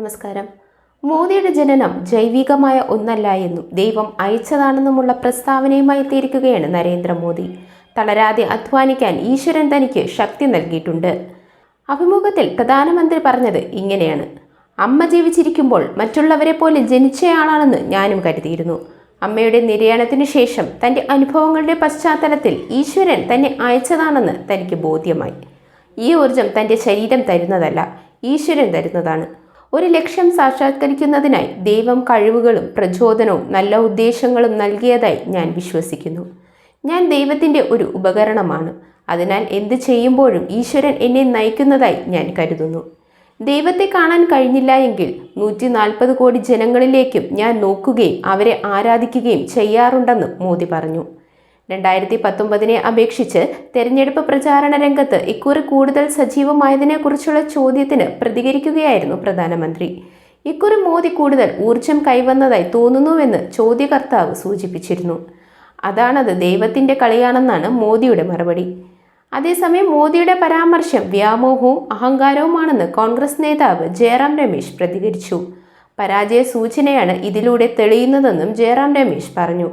നമസ്കാരം. മോദിയുടെ ജനനം ജൈവികമായ ഒന്നല്ല എന്നും ദൈവം അയച്ചതാണെന്നുമുള്ള പ്രസ്താവനയുമായി എത്തിയിരിക്കുകയാണ് നരേന്ദ്രമോദി. തളരാതെ അധ്വാനിക്കാൻ ഈശ്വരൻ തനിക്ക് ശക്തി നൽകിയിട്ടുണ്ട്. അഭിമുഖത്തിൽ പ്രധാനമന്ത്രി പറഞ്ഞത് ഇങ്ങനെയാണ്. അമ്മ ജീവിച്ചിരിക്കുമ്പോൾ മറ്റുള്ളവരെ പോലെ ജനിച്ചയാളാണെന്ന് ഞാനും കരുതിയിരുന്നു. അമ്മയുടെ നിര്യാണത്തിന് ശേഷം തന്റെ അനുഭവങ്ങളുടെ പശ്ചാത്തലത്തിൽ ഈശ്വരൻ തന്നെ അയച്ചതാണെന്ന് തനിക്ക് ബോധ്യമായി. ഈ ഊർജം തന്റെ ശരീരം തരുന്നതല്ല ഈശ്വരൻ തരുന്നതാണ്. ഒരു ലക്ഷ്യം സാക്ഷാത്കരിക്കുന്നതിനായി ദൈവം കഴിവുകളും പ്രചോദനവും നല്ല ഉദ്ദേശങ്ങളും നൽകിയതായി ഞാൻ വിശ്വസിക്കുന്നു. ഞാൻ ദൈവത്തിന്റെ ഒരു ഉപകരണമാണ്. അതിനാൽ എന്ത് ചെയ്യുമ്പോഴും ഈശ്വരൻ എന്നെ നയിക്കുന്നതായി ഞാൻ കരുതുന്നു. ദൈവത്തെ കാണാൻ കഴിഞ്ഞില്ല എങ്കിൽ നൂറ്റി നാൽപ്പത് കോടി ജനങ്ങളിലേക്കും ഞാൻ നോക്കുകയും അവരെ ആരാധിക്കുകയും ചെയ്യാറുണ്ടെന്ന് മോദി പറഞ്ഞു. രണ്ടായിരത്തി പത്തൊമ്പതിനെ അപേക്ഷിച്ച് തെരഞ്ഞെടുപ്പ് പ്രചാരണ രംഗത്ത് ഇക്കുറി കൂടുതൽ സജീവമായതിനെക്കുറിച്ചുള്ള ചോദ്യത്തിന് പ്രതികരിക്കുകയായിരുന്നു പ്രധാനമന്ത്രി. ഇക്കുറി മോദി കൂടുതൽ ഊർജം കൈവന്നതായി തോന്നുന്നുവെന്ന് ചോദ്യകർത്താവ് സൂചിപ്പിച്ചിരുന്നു. അതാണത് ദൈവത്തിന്റെ കളിയാണെന്നാണ് മോദിയുടെ മറുപടി. അതേസമയം മോദിയുടെ പരാമർശം വ്യാമോഹവും അഹങ്കാരവുമാണെന്ന് കോൺഗ്രസ് നേതാവ് ജയറാം രമേശ് പ്രതികരിച്ചു. പരാജയ സൂചനയാണ് ഇതിലൂടെ തെളിയുന്നതെന്നും ജയറാം രമേശ് പറഞ്ഞു.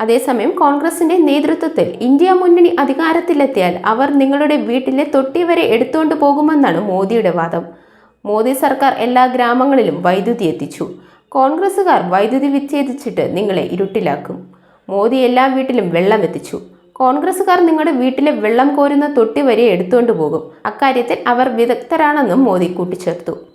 അതേസമയം കോൺഗ്രസിന്റെ നേതൃത്വത്തിൽ ഇന്ത്യ മുന്നണി അധികാരത്തിലെത്തിയാൽ അവർ നിങ്ങളുടെ വീട്ടിലെ തൊട്ടി വരെ എടുത്തുകൊണ്ട് പോകുമെന്നാണ് മോദിയുടെ വാദം. മോദി സർക്കാർ എല്ലാ ഗ്രാമങ്ങളിലും വൈദ്യുതി എത്തിച്ചു. കോൺഗ്രസ്സുകാർ വൈദ്യുതി വിച്ഛേദിച്ചിട്ട് നിങ്ങളെ ഇരുട്ടിലാക്കും. മോദി എല്ലാ വീട്ടിലും വെള്ളം എത്തിച്ചു. കോൺഗ്രസ്സുകാർ നിങ്ങളുടെ വീട്ടിലെ വെള്ളം കോരുന്ന തൊട്ടി വരെ എടുത്തുകൊണ്ട് പോകും. അക്കാര്യത്തിൽ അവർ വിദഗ്ധരാണെന്നും മോദി കൂട്ടിച്ചേർത്തു.